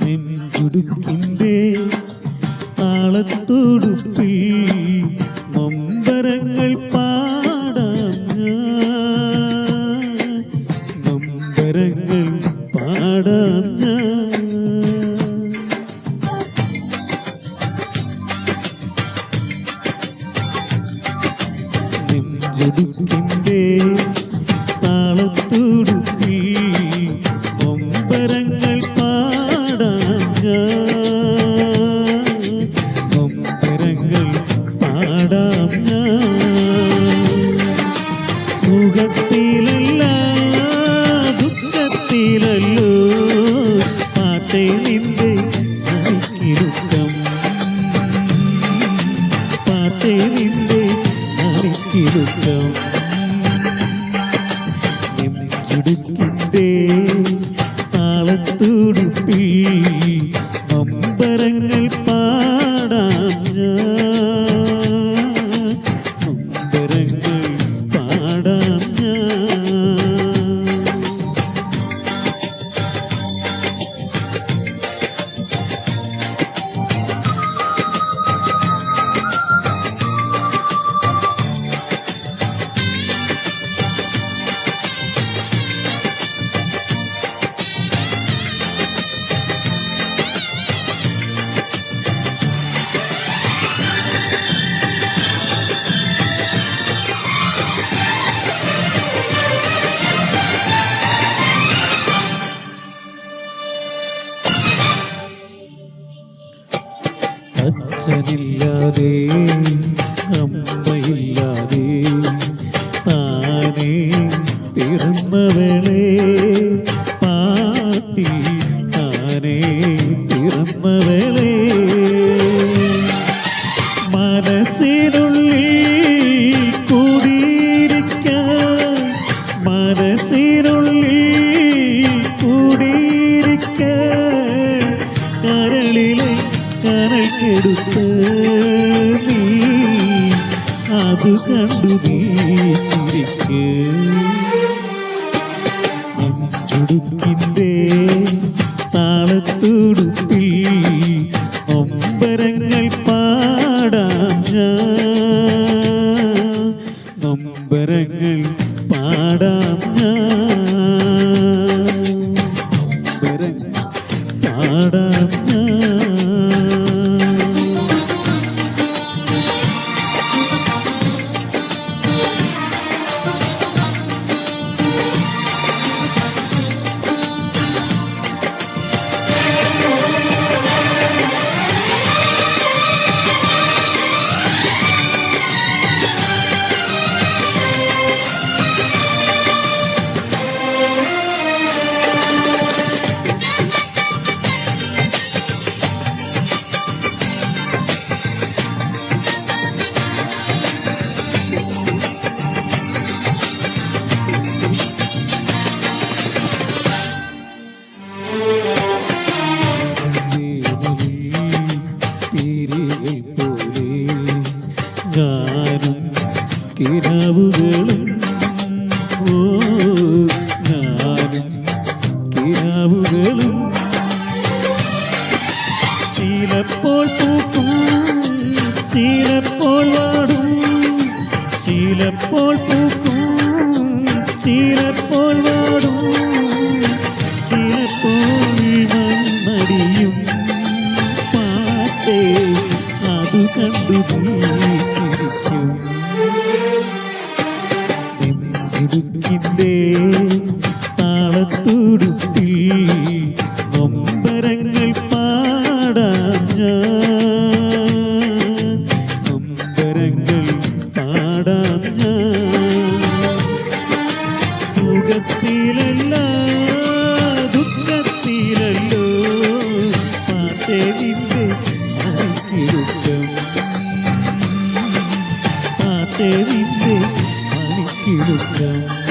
നിൻ തുടുക്കിന്റെ baby, give me me. അച്ഛനില്ലാതെ അമ്മയില്ലാതെ താനേ പിറന്നവളെ പാട്ടി താനേ പിറന്നവളേ. കണ്ടു തീരിക്ക് ചുടുക്കിന്റെ താളത്തുടുപ്പിൽ ഒമ്പരങ്ങൾ പാടാം ഞാൻ. ഗാനും കിരാവുകളും ഓ ഇടുക്കിന്റെ താളത്തുടുത്തിൽ നൊമ്പരങ്ങൾ പാടാം ഞാൻ. do.